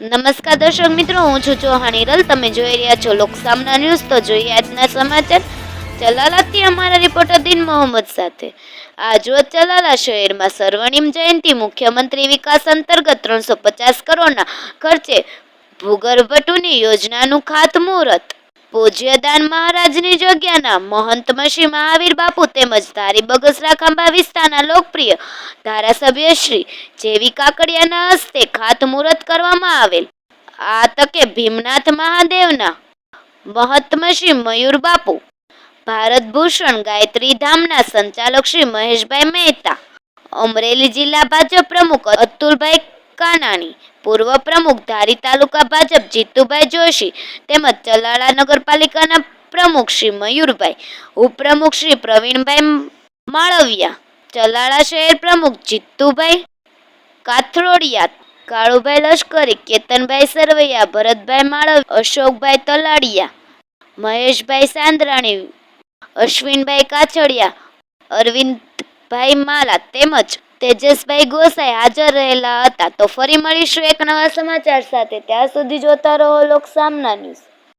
નમસ્કાર દર્શક મિત્રો, હું છું ચૌહાણ હિરલ. તમે જોઈ રહ્યા છો લોક સામના ન્યૂઝ. તો જોઈએ આજના સમાચાર. ચલાલાથી અમારા રિપોર્ટર દિન મોહમ્મદ સાથે. આજ રોજ ચલાલા શહેરમાં સર્વણિમ જયંતિ મુખ્યમંત્રી વિકાસ અંતર્ગત ત્રણસો પચાસ કરોડના ખર્ચે ભૂગર્ભટુની યોજનાનું ખાતમુહૂર્ત પૂજ્યદાન મહારાજની જગ્યાના મહંત મશી મહાવીર બાપુ તેમજ ધારી બગસરા ખાંભા વિસ્તારના લોકપ્રિય ધારાસભ્ય શ્રી જેવી કાકડિયાના હસ્તે ખાતમુહૂર્ત કરવામાં આવેલ. આ તકે ભીમનાથ મહાદેવના મહત્મ શ્રી મયુર બાપુ ભારત ભૂષણ ગાયત્રી ધામના સંચાલક શ્રી મહેશભાઈ મહેતા, અમરેલી જિલ્લા ભાજપ પ્રમુખ અતુલભાઈ કાનાણી પૂર્વ પ્રમુખ ધારી તાલુકા ભાજપ જીતુભાઈ જોશી તેમજ ચલાળા નગરપાલિકાના પ્રમુખ શ્રી મયુરભાઈ, ઉપપ્રમુખ શ્રી પ્રવીણભાઈ માળવિયા ચલાળા શહેર પ્રમુખ જીતુભાઈ કાથરોડિયા, કાળુભાઈ લશ્કરી, કેતનભાઈ સરવૈયા, ભરતભાઈ માળવ અશોકભાઈ તલાડિયા, મહેશભાઈ સાંદ્રાણી, અશ્વિનભાઈ કાછડિયા, અરવિંદભાઈ માલા તેમજ તેજસભાઈ ગોસાઈ હાજર રહેલા હતા. તો ફરી મળીશું એક નવા સમાચાર સાથે. ત્યાં સુધી જોતા રહો લોક સામના ન્યૂઝ.